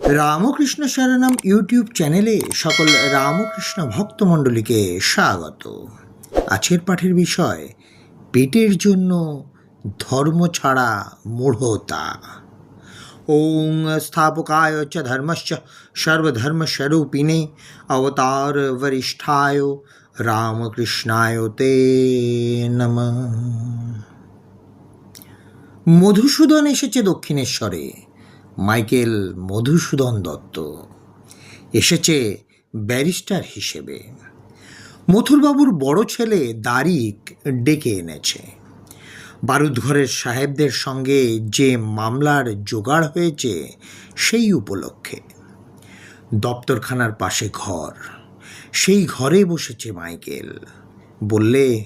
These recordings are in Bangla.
রামকৃষ্ণ শরণম ইউটিউব চ্যানেলে সকল রামকৃষ্ণ ভক্তমণ্ডলীকে স্বাগত। আজকের পাঠের বিষয়, পেটের জন্য ধর্ম ছাড়া মূঢ়তা। ওং স্থাপকায় চ ধর্মশ্চ সর্বধর্মস্বরূপিণে অবতার বরিষ্ঠায় রামকৃষ্ণায় তে নম। মধুসূদন এসেছে দক্ষিণেশ্বরে। মাইকেল মধুসূদন দত্ত। এসেছে ব্যারিস্টার হিসেবে। মথুরবাবুর বড় ছেলে দারিক ডেকে এনেছে। বারুদঘরের সাহেবদের সঙ্গে যে মামলার জোগাড় হয়েছে, সেই উপলক্ষে। দপ্তরখানার পাশে ঘর। সেই ঘরে বসেছে মাইকেল। বললে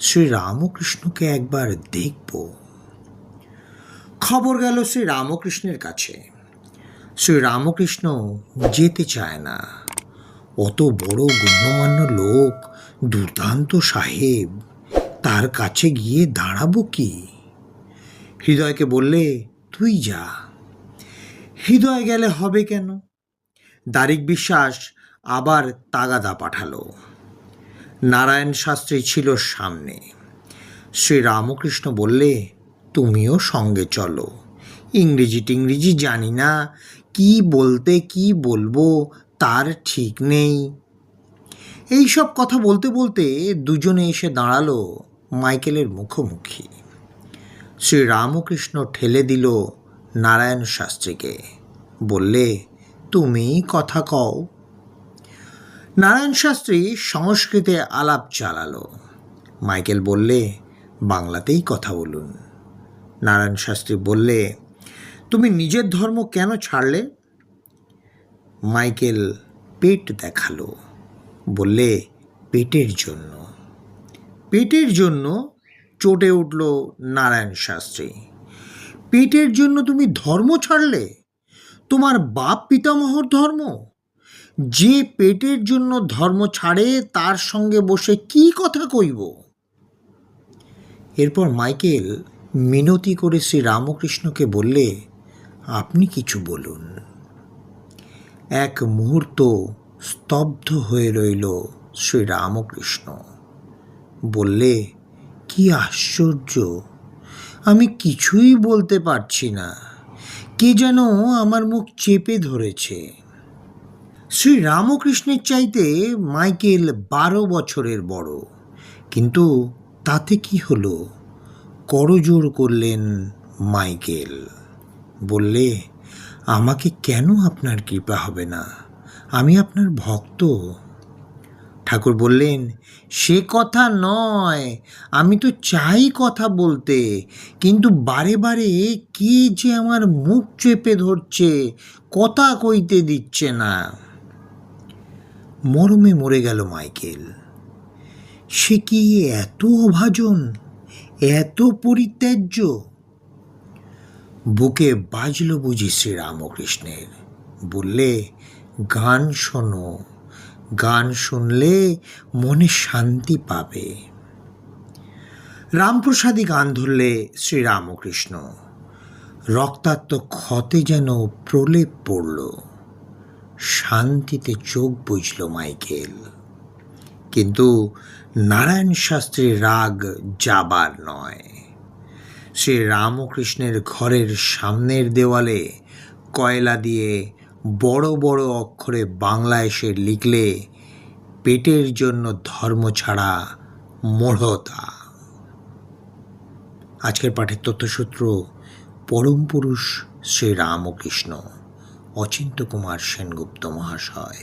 শ্রী রামকৃষ্ণকে একবার দেখব। খবর গেল শ্রী রামকৃষ্ণের কাছে। শ্রী রামকৃষ্ণ যেতে চায় না। অত বড় গণ্যমান্য লোক, দুর্দান্ত সাহেব, তার কাছে গিয়ে দাঁড়াবো কি? হৃদয়কে বললে, তুই যা। হৃদয় গেলে হবে কেন? দারিক বিশ্বাস আবার তাগাদা পাঠালো। নারায়ণ শাস্ত্রী ছিল সামনে। শ্রী রামকৃষ্ণ বললে তুমিও সঙ্গে চলো। ইংরেজি টিংরেজি জানি না, কি বলতে কি বলব তার ঠিক নেই। এই সব কথা বলতে বলতে দুজনে এসে দাঁড়াল মাইকেলের মুখোমুখি। শ্রী রামকৃষ্ণ ঠেলে দিল নারায়ণ শাস্ত্রীকে। বললে, তুমি কথা কও। নারায়ণ শাস্ত্রী সংস্কৃতে আলাপ চালালো। মাইকেল বললে, বাংলাতেই কথা বলুন। নারায়ণ শাস্ত্রী বললে, তুমি নিজের ধর্ম কেন ছাড়লে? মাইকেল পেট দেখাল, বললে, পেটের জন্য। পেটের জন্য? চটে উঠল নারায়ণ শাস্ত্রী। পেটের জন্য তুমি ধর্ম ছাড়লে? তোমার বাপ পিতামহর ধর্ম? যে পেটের জন্য ধর্ম ছাড়ে, তার সঙ্গে বসে কি কথা কইব? এরপর মাইকেল মিনতি করে শ্রী রামকৃষ্ণকে বললে, আপনি কিছু বলুন। এক মুহূর্ত স্তব্ধ হয়ে রইল শ্রী রামকৃষ্ণ বললে, কি আশ্চর্য! আমি কিছুই বলতে পারছি না। কে যেন আমার মুখ চেপে ধরেছে। শ্রী রামকৃষ্ণের চাইতে মাইকেল বারো বছরের বড়। কিন্তু তাতে কি হলো? করজোড় করলেন মাইকেল। বললে, আমাকে কেন আপনার কৃপা হবে না? আমি আপনার ভক্ত। ঠাকুর বললেন, সে কথা নয়। আমি তো চাই কথা বলতে, কিন্তু বারে বারে কে যে আমার মুখ চেপে ধরছে, কথা কইতে দিচ্ছে না। মরমে মরে গেল মাইকেল। সে কি এত অভাজন? এত পরিত্যাজ্য। বুকে বাজল বুঝি শ্রীরামকৃষ্ণের। বললে, গান শোনো। গান শুনলে মনে শান্তি পাবে। রামপ্রসাদী গান ধরলে শ্রীরামকৃষ্ণ। রক্তাক্ত ক্ষতে যেন প্রলেপ পড়ল। শান্তিতে চোখ বুঝল মাইকেল। কিন্তু নারায়ণ শাস্ত্রীর রাগ যাবার নয়। সে রামকৃষ্ণের ঘরের সামনের দেওয়ালে কয়লা দিয়ে বড় বড় অক্ষরে বাংলায় এসে লিখলে পেটের জন্য ধর্ম ছাড়া মূঢ়তা আজকের পাঠের তথ্যসূত্র, পরম পুরুষ শ্রী রামকৃষ্ণ, অচিন্ত কুমার সেনগুপ্ত মহাশয়।